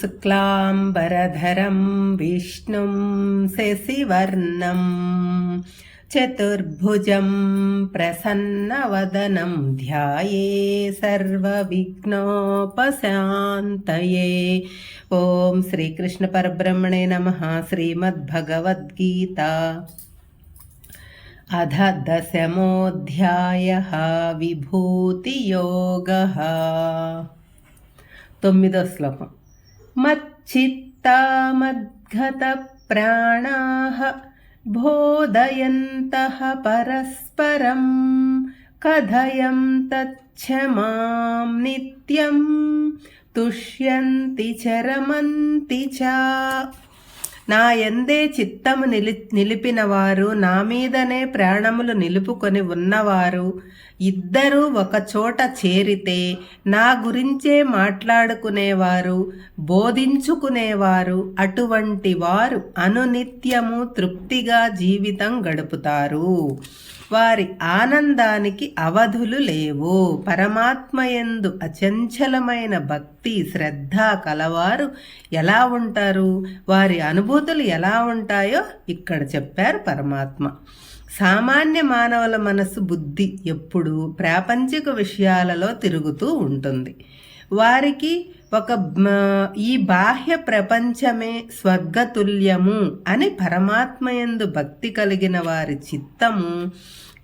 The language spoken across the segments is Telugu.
शुक्लाम्बरधरं विष्णुं शशिवर्णं चतुर्भुजं प्रसन्नवदनं ध्याये सर्वविघ्नोपशान्तये ॐ श्रीकृष्णपरब्रह्मणे नमः श्रीमद्भगवद्गीता अध दशमोऽध्यायः विभूतियोगः తొమ్మిదో శ్లోకం మచ్చిత్తామద్గత ప్రాణాః బోధయంతః పరస్పరం కథయం తచ్చమాం నిత్యం తుష్యంతి చరమంతి చ నా ఎందే చిత్తము నిలి నిలిపినవారు నా మీదనే ప్రాణములు నిలుపుకొని ఉన్నవారు ఇద్దరూ ఒకచోట చేరితే నా గురించే మాట్లాడుకునేవారు బోధించుకునేవారు అటువంటి వారు అనునిత్యము తృప్తిగా జీవితం గడుపుతారు. వారి ఆనందానికి అవధులు లేవు. పరమాత్మయందు అచంచలమైన భక్తి శ్రద్ధ కలవారు ఎలా ఉంటారు? వారి అనుభూతులు ఎలా ఉంటాయో ఇక్కడ చెప్పారు పరమాత్మ. సామాన్య మానవుల మనసు బుద్ధి ఎప్పుడూ ప్రాపంచిక విషయాలలో తిరుగుతూ ఉంటుంది. వారికి ఒక ఈ బాహ్య ప్రపంచమే స్వర్గతుల్యము అని పరమాత్మయందు భక్తి కలిగిన వారి చిత్తము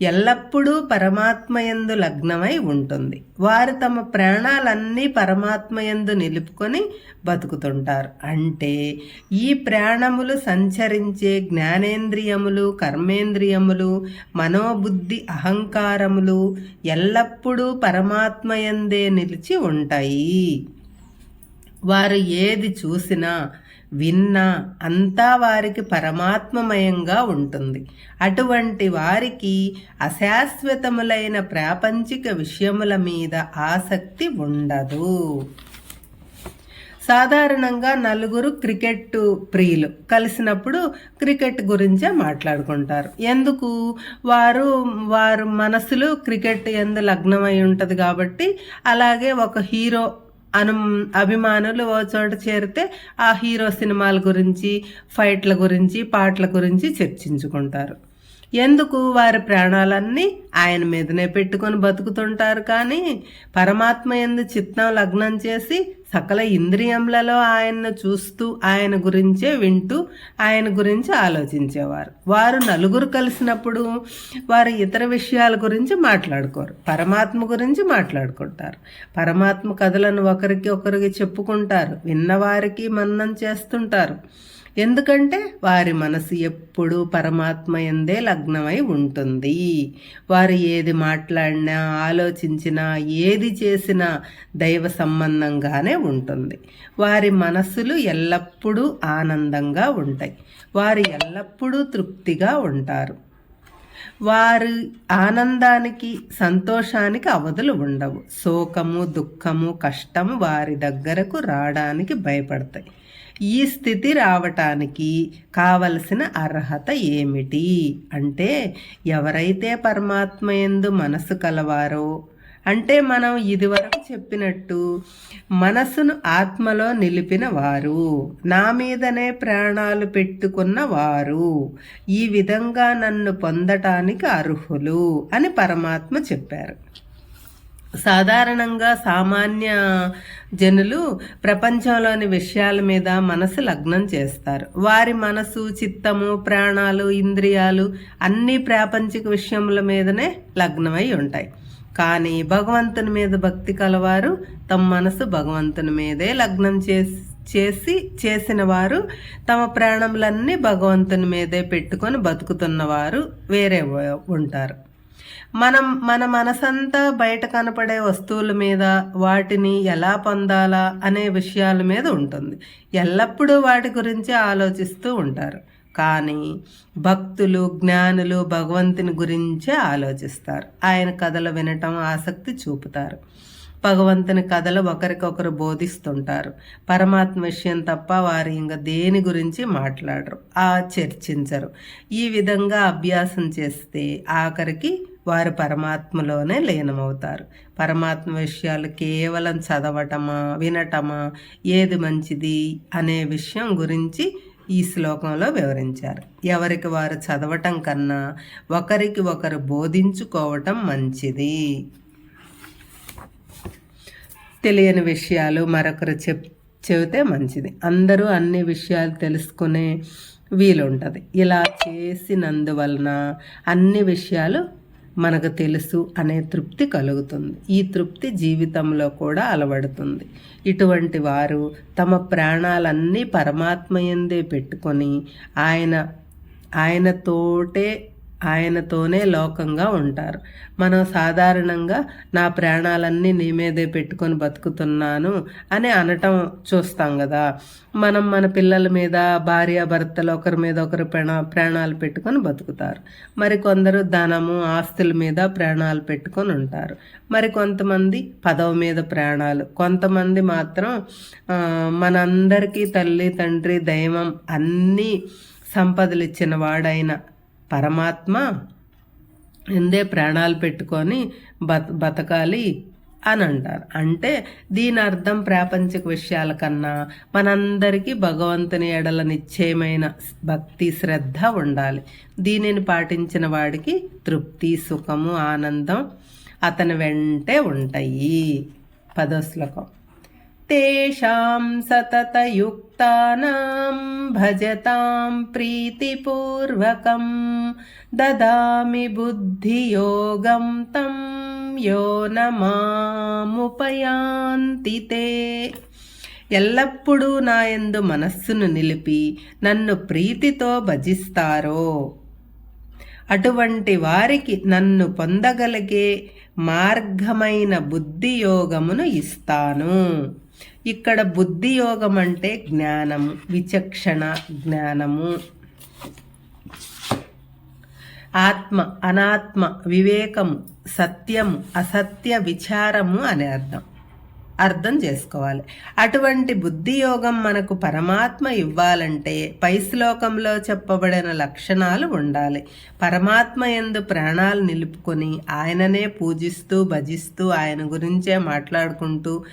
ఎల్లప్పుడూ పరమాత్మయందు లగ్నమై ఉంటుంది. వారు తమ ప్రాణాలన్నీ పరమాత్మయందు నిలుపుకొని బతుకుతుంటారు. అంటే ఈ ప్రాణములు సంచరించే జ్ఞానేంద్రియములు కర్మేంద్రియములు మనోబుద్ధి అహంకారములు ఎల్లప్పుడూ పరమాత్మయందే నిలిచి ఉంటాయి. వారు ఏది చూసినా విన్నా అంతా వారికి పరమాత్మమయంగా ఉంటుంది. అటువంటి వారికి అశాశ్వతములైన ప్రాపంచిక విషయముల మీద ఆసక్తి ఉండదు. సాధారణంగా నలుగురు క్రికెట్ ప్రియులు కలిసినప్పుడు క్రికెట్ గురించే మాట్లాడుకుంటారు. ఎందుకు? వారు వారు మనసులు క్రికెట్ ఎందు లగ్నమై ఉంటుంది కాబట్టి అలాగే ఒక హీరో అను అభిమానులు ఓ చోట చేరితే ఆ హీరో సినిమాల గురించి ఫైట్ల గురించి పాటల గురించి చర్చించుకుంటారు. ఎందుకు వారి ప్రాణాలన్నీ ఆయన మీదనే పెట్టుకొని బతుకుతుంటారు కానీ పరమాత్మ ఎందు చిత్తం లగ్నం చేసి సకల ఇంద్రియములలో ఆయన్ను చూస్తూ ఆయన గురించే వింటూ ఆయన గురించి ఆలోచించేవారు. వారు నలుగురు కలిసినప్పుడు వారు ఇతర విషయాల గురించి మాట్లాడుకోరు. పరమాత్మ గురించి మాట్లాడుకుంటారు. పరమాత్మ కథలను ఒకరికి ఒకరికి చెప్పుకుంటారు. విన్నవారికి మన్నం చేస్తుంటారు. ఎందుకంటే వారి మనసు ఎప్పుడూ పరమాత్మ ఎందే లగ్నమై ఉంటుంది. వారు ఏది మాట్లాడినా ఆలోచించినా ఏది చేసినా దైవ సంబంధంగానే ఉంటుంది. వారి మనస్సులు ఎల్లప్పుడూ ఆనందంగా ఉంటాయి. వారు ఎల్లప్పుడూ తృప్తిగా ఉంటారు. వారి ఆనందానికి సంతోషానికి అవధులు ఉండవు. శోకము దుఃఖము కష్టము వారి దగ్గరకు రావడానికి భయపడతాయి. ఈ స్థితి రావటానికి కావలసిన అర్హత ఏమిటి? అంటే ఎవరైతే పరమాత్మ ఎందు మనసు కలవారో అంటే మనం ఇదివరకు చెప్పినట్టు మనసును ఆత్మలో నిలిపిన వారు నా మీదనే ప్రాణాలు పెట్టుకున్న వారు ఈ విధంగా నన్ను పొందటానికి అర్హులు అని పరమాత్మ చెప్పారు. సాధారణంగా సామాన్య జనులు ప్రపంచంలోని విషయాల మీద మనసు లగ్నం చేస్తారు. వారి మనసు చిత్తము ప్రాణాలు ఇంద్రియాలు అన్ని ప్రాపంచిక విషయముల మీదనే లగ్నమై ఉంటాయి. కానీ భగవంతుని మీద భక్తి కలవారు తమ మనసు భగవంతుని మీదే లగ్నం చేసి చేసి చేసిన వారు తమ ప్రాణములన్నీ భగవంతుని మీదే పెట్టుకొని బతుకుతున్నవారు వేరే ఉంటారు. మనం మన మనసంతా బయట కనపడే వస్తువుల మీద వాటిని ఎలా పొందాలా అనే విషయాల మీద ఉంటుంది. ఎల్లప్పుడూ వాటి గురించి ఆలోచిస్తూ ఉంటారు. కానీ భక్తులు జ్ఞానులు భగవంతుని గురించే ఆలోచిస్తారు. ఆయన కథలు వినటం ఆసక్తి చూపుతారు. భగవంతుని కథలు ఒకరికొకరు బోధిస్తుంటారు. పరమాత్మ విషయం తప్ప వారు ఇంకా దేని గురించి మాట్లాడరు. ఆ చర్చించరు. ఈ విధంగా అభ్యాసం చేస్తే ఆఖరికి వారు పరమాత్మలోనే లీనమవుతారు. పరమాత్మ విషయాలు కేవలం చదవటమా వినటమా ఏది మంచిది అనే విషయం గురించి ఈ శ్లోకంలో వివరించారు. ఎవరికి వారు చదవటం కన్నా ఒకరికి ఒకరు బోధించుకోవటం మంచిది. తెలియని విషయాలు మరొకరు చెప్ చెబితే మంచిది. అందరూ అన్ని విషయాలు తెలుసుకునే వీలుంటుంది. ఇలా చేసినందువలన అన్ని విషయాలు మనకు తెలుసు అనే తృప్తి కలుగుతుంది. ఈ తృప్తి జీవితంలో కూడా అలవడుతుంది. ఇటువంటి వారు తమ ప్రాణాలన్నీ పరమాత్మయందే పెట్టుకొని ఆయన ఆయనతోటే ఆయనతోనే లోకంగా ఉంటారు. మనం సాధారణంగా నా ప్రాణాలన్నీ నీ మీదే పెట్టుకొని బతుకుతున్నాను అని అనటం చూస్తాం కదా. మనం మన పిల్లల మీద భార్య భర్తలు ఒకరి మీద ఒకరు ప్రాణ ప్రాణాలు పెట్టుకొని బతుకుతారు. మరి కొందరు ధనము ఆస్తుల మీద ప్రాణాలు పెట్టుకొని ఉంటారు. మరి కొంతమంది పదవి మీద ప్రాణాలు కొంతమంది మాత్రం మనందరికీ తల్లి తండ్రి దైవం అన్నీ సంపదలు ఇచ్చిన వాడైన పరమాత్మ ఎందే ప్రాణాలు పెట్టుకొని బత బతకాలి అని అంటారు. అంటే దీని అర్థం ప్రాపంచిక విషయాల కన్నా మనందరికీ భగవంతుని ఎడల నిశ్చయమైన భక్తి శ్రద్ధ ఉండాలి. దీనిని పాటించిన వాడికి తృప్తి సుఖము ఆనందం అతని వెంటే ఉంటాయి. పదో శ్లోకం तेषां सततयुक्तानां भजतां प्रीतिपूर्वकं ददामि बुद्धियोगं तं यो न మాముపయాంతి ఎల్లప్పుడూ నా యందు మనస్సును నిలిపి నన్ను ప్రీతితో భజిస్తారో అటువంటి వారికి నన్ను పొందగలిగే మార్గమైన బుద్ధి యోగమును ఇస్తాను ఇక్కడ బుద్ధి యోగం అంటే జ్ఞానము విచక్షణ జ్ఞానము. ఆత్మ అనాత్మ వివేకము సత్యము అసత్య విచారము అనే అర్థం. అర్థం చేసుకోవాలి. అటువంటి బుద్ధి యోగం మనకు పరమాత్మ ఇవ్వాలంటే పై శ్లోకంలో చెప్పబడిన లక్షణాలు ఉండాలి. పరమాత్మ ఎందు ప్రాణాలు నిలుపుకొని ఆయననే పూజిస్తూ భజిస్తూ ఆయన గురించే మాట్లాడుకుంటూ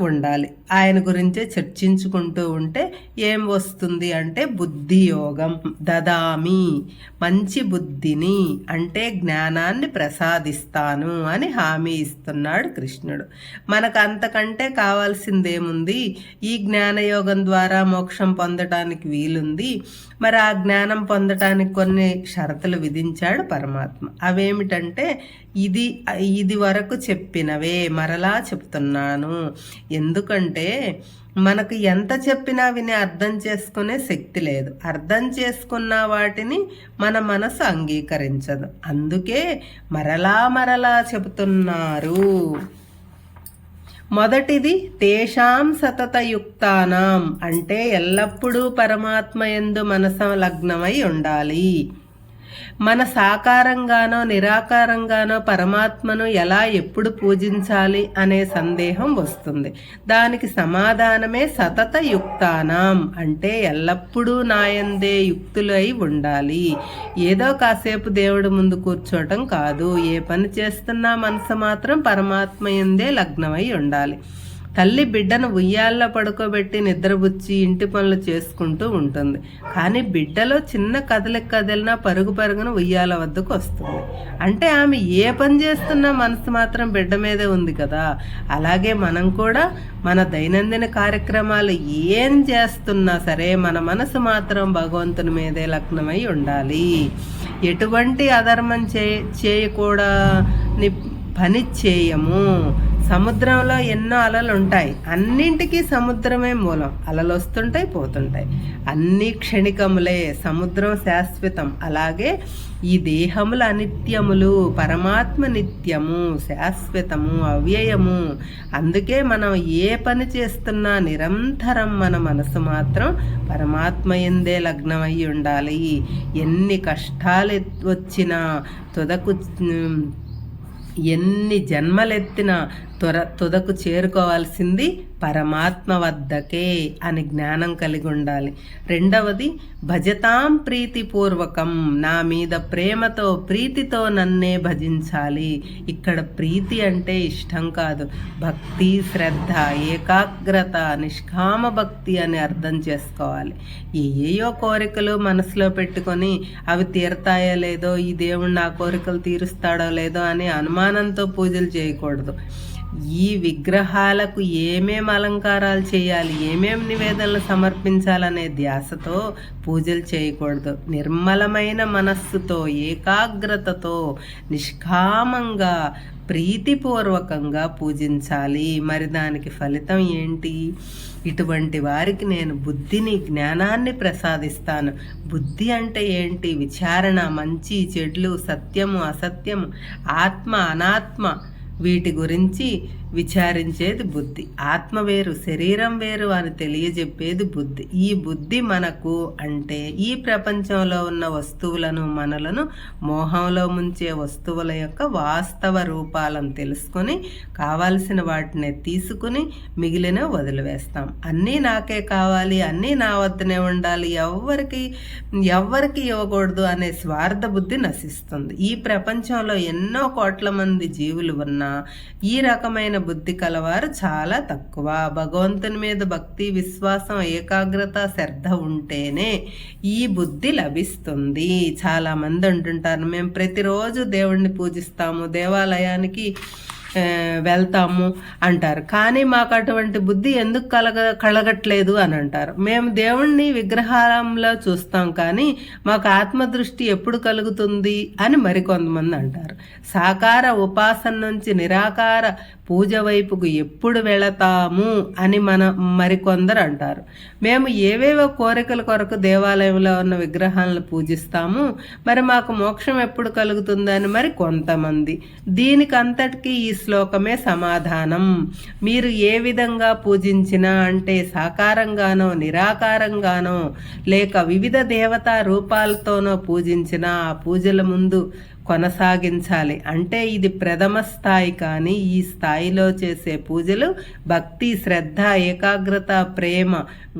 ఉండాలి. ఆయన గురించే చర్చించుకుంటూ ఉంటే ఏం వస్తుంది అంటే బుద్ధి యోగం దదామి మంచి బుద్ధిని అంటే జ్ఞానాన్ని ప్రసాదిస్తాను అని హామీ ఇస్తున్నాడు కృష్ణుడు. మనకు అంతకంటే కావాల్సిందేముంది? ఈ జ్ఞానయోగం ద్వారా మోక్షం పొందటానికి వీలుంది. మరి ఆ జ్ఞానం పొందటానికి కొన్ని షరతులు విధించాడు పరమాత్మ. అవేమిటంటే ఇది ఇది వరకు చెప్పినవే మరలా చెప్తున్నాను. ఎందుకంటే మనకు ఎంత చెప్పినా విని అర్థం చేసుకునే శక్తి లేదు. అర్థం చేసుకున్న వాటిని మన మనసు అంగీకరించదు. అందుకే మరలా మరలా చెబుతున్నారు. మొదటిది తేషాం సతతయుక్తానాం. అంటే ఎల్లప్పుడూ పరమాత్మ ఎందు మనస లగ్నమై ఉండాలి. మన సాకారంగానో నిరాకారంగానో పరమాత్మను ఎలా ఎప్పుడు పూజించాలి అనే సందేహం వస్తుంది. దానికి సమాధానమే సతత యుక్తానాం అంటే ఎల్లప్పుడూ నాయందే యుక్తులై ఉండాలి. ఏదో కాసేపు దేవుడి ముందు కూర్చోవటం కాదు. ఏ పని చేస్తున్నా మనసు మాత్రం పరమాత్మ ఎందే లగ్నమై ఉండాలి. తల్లి బిడ్డను ఉయ్యాల్లో పడుకోబెట్టి నిద్రబుచ్చి ఇంటి పనులు చేసుకుంటూ ఉంటుంది. కానీ బిడ్డలో చిన్న కదలిక కదిలినా పరుగు పరుగున ఉయ్యాల వద్దకు వస్తుంది. అంటే ఆమె ఏ పని చేస్తున్నా మనసు మాత్రం బిడ్డ మీదే ఉంది కదా. అలాగే మనం కూడా మన దైనందిన కార్యక్రమాలు ఏం చేస్తున్నా సరే మన మనసు మాత్రం భగవంతుని మీదే లగ్నమై ఉండాలి. ఎటువంటి అధర్మం చే చేయకూడని పని చేయము. సముద్రంలో ఎన్నో అలలు ఉంటాయి అన్నింటికీ సముద్రమే మూలం. అలలు వస్తుంటాయి పోతుంటాయి. అన్ని క్షణికములే సముద్రం శాశ్వతం. అలాగే ఈ దేహములు అనిత్యములు పరమాత్మ నిత్యము శాశ్వతము అవ్యయము. అందుకే మనం ఏ పని చేస్తున్నా నిరంతరం మన మనసు మాత్రం పరమాత్మ ఎందే లగ్నమై ఉండాలి. ఎన్ని కష్టాలు వచ్చినా తుదకు ఎన్ని జన్మలెత్తినా త్వర తుదకు చేరుకోవాల్సింది పరమాత్మ వద్దకే అని జ్ఞానం కలిగి ఉండాలి. రెండవది భజతాం ప్రీతిపూర్వకం. నా మీద ప్రేమతో ప్రీతితో నన్నే భజించాలి. ఇక్కడ ప్రీతి అంటే ఇష్టం కాదు. భక్తి శ్రద్ధ ఏకాగ్రత నిష్కామ భక్తి అని అర్థం చేసుకోవాలి. ఏయో కోరికలు మనసులో పెట్టుకొని అవి తీరతాయో లేదో ఈ దేవుడు నా కోరికలు తీరుస్తాడో లేదో అని అనుమానంతో పూజలు చేయకూడదు. ఈ విగ్రహాలకు ఏమేం అలంకారాలు చేయాలి? ఏమేం నివేదనలు సమర్పించాలనే ధ్యాసతో పూజలు చేయకూడదు. నిర్మలమైన మనస్సుతో ఏకాగ్రతతో నిష్కామంగా ప్రీతిపూర్వకంగా పూజించాలి. మరి దానికి ఫలితం ఏంటి? ఇటువంటి వారికి నేను బుద్ధిని జ్ఞానాన్ని ప్రసాదిస్తాను. బుద్ధి అంటే ఏంటి? విచారణ మంచి చెడ్లు సత్యము అసత్యము ఆత్మ అనాత్మ వీటి గురించి విచారించేది బుద్ధి. ఆత్మ వేరు శరీరం వేరు అని తెలియజెప్పేది బుద్ధి. ఈ బుద్ధి మనకు అంటే ఈ ప్రపంచంలో ఉన్న వస్తువులను మనలను మోహంలో ముంచే వస్తువుల యొక్క వాస్తవ రూపాలను తెలుసుకొని కావాల్సిన వాటిని తీసుకుని మిగిలిన వదిలివేస్తాం. అన్నీ నాకే కావాలి అన్నీ నా వద్దనే ఉండాలి ఎవ్వరికి ఎవ్వరికి ఇవ్వకూడదు అనే స్వార్థ బుద్ధి నశిస్తుంది. ఈ ప్రపంచంలో ఎన్నో కోట్ల మంది జీవులు ఉన్నా ఈ రకమైన బుద్ధి కలవారు చాలా తక్కువ. భగవంతుని మీద భక్తి విశ్వాసం ఏకాగ్రత శ్రద్ధ ఉంటేనే ఈ బుద్ధి లభిస్తుంది. చాలామంది అంటుంటారు మేము ప్రతిరోజు దేవుణ్ణి పూజిస్తాము. దేవాలయానికి వెళ్తాము అంటారు. కానీ మాకు అటువంటి బుద్ధి ఎందుకు కలగ కలగట్లేదు అని అంటారు. మేము దేవుణ్ణి విగ్రహాలంలో చూస్తాం కానీ మాకు ఆత్మదృష్టి ఎప్పుడు కలుగుతుంది అని మరికొంతమంది అంటారు. సాకార ఉపాసన నుంచి నిరాకార పూజ వైపుకు ఎప్పుడు వెళతాము అని మన మరికొందరు అంటారు. మేము ఏవేవో కోరికల కొరకు దేవాలయంలో ఉన్న విగ్రహాలను పూజిస్తాము. మరి మాకు మోక్షం ఎప్పుడు కలుగుతుందని మరి కొంతమంది. దీనికి అంతటికీ ఈ శ్లోకమే సమాధానం. మీరు ఏ విధంగా పూజించినా అంటే సాకారంగానో నిరాకారంగానో లేక వివిధ దేవతా రూపాలతోనో పూజించినా ఆ పూజల ముందు కొనసాగించాలి. అంటే ఇది ప్రథమ స్థాయి కానీ ఈ స్థాయిలో చేసే పూజలు భక్తి శ్రద్ధ ఏకాగ్రత ప్రేమ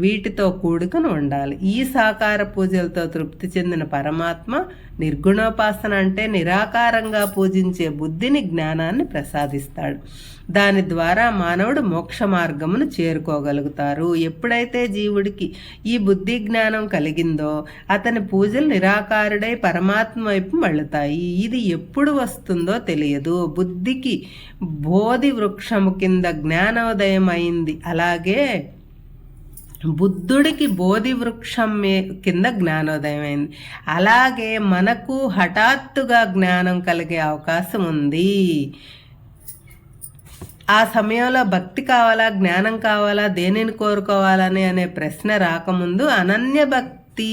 వీటితో కూడుకుని ఉండాలి. ఈ సాకార పూజలతో తృప్తి చెందిన పరమాత్మ నిర్గుణోపాసన అంటే నిరాకారంగా పూజించే బుద్ధిని జ్ఞానాన్ని ప్రసాదిస్తాడు. దాని ద్వారా మానవుడు మోక్ష మార్గమును చేరుకోగలుగుతారు. ఎప్పుడైతే జీవుడికి ఈ బుద్ధి జ్ఞానం కలిగిందో అతని పూజలు నిరాకారుడై పరమాత్మ వైపు మళ్ళుతాయి. ఇది ఎప్పుడు వస్తుందో తెలియదు. బుద్ధికి బోధి వృక్షము కింద జ్ఞానోదయం అయింది. అలాగే బుద్ధుడికి బోధి వృక్షం కింద జ్ఞానోదయం అయింది. అలాగే మనకు హఠాత్తుగా జ్ఞానం కలిగే అవకాశం ఉంది. ఆ సమయంలో భక్తి కావాలా జ్ఞానం కావాలా దేనిని కోరుకోవాలని అనే ప్రశ్న రాకముందు అనన్య భక్తి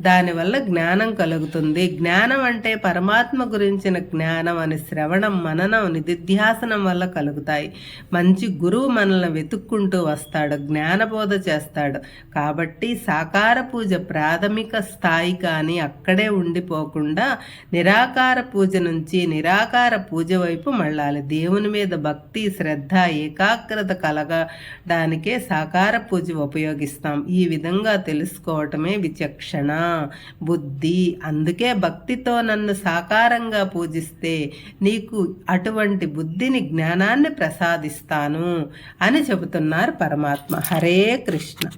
దానివల్ల జ్ఞానం కలుగుతుంది. జ్ఞానం అంటే పరమాత్మ గురించిన జ్ఞానం అని శ్రవణం మననం నిధిధ్యాసనం వల్ల కలుగుతాయి. మంచి గురువు మనల్ని వెతుక్కుంటూ వస్తాడు జ్ఞానబోధ చేస్తాడు. కాబట్టి సాకార పూజ ప్రాథమిక స్థాయి కానీ అక్కడే ఉండిపోకుండా నిరాకార పూజ నుంచి నిరాకార పూజ వైపు మళ్ళాలి. దేవుని మీద భక్తి శ్రద్ధ ఏకాగ్రత కలగడానికే సాకార పూజ ఉపయోగిస్తాం. ఈ విధంగా తెలుసుకోవటమే విచక్షణ. బుద్ధి. అందుకే భక్తితో నన్ను సాకారంగా పూజిస్తే నీకు అటువంటి బుద్ధిని జ్ఞానాన్ని ప్రసాదిస్తాను అని చెబుతున్నారు పరమాత్మ. హరే కృష్ణ.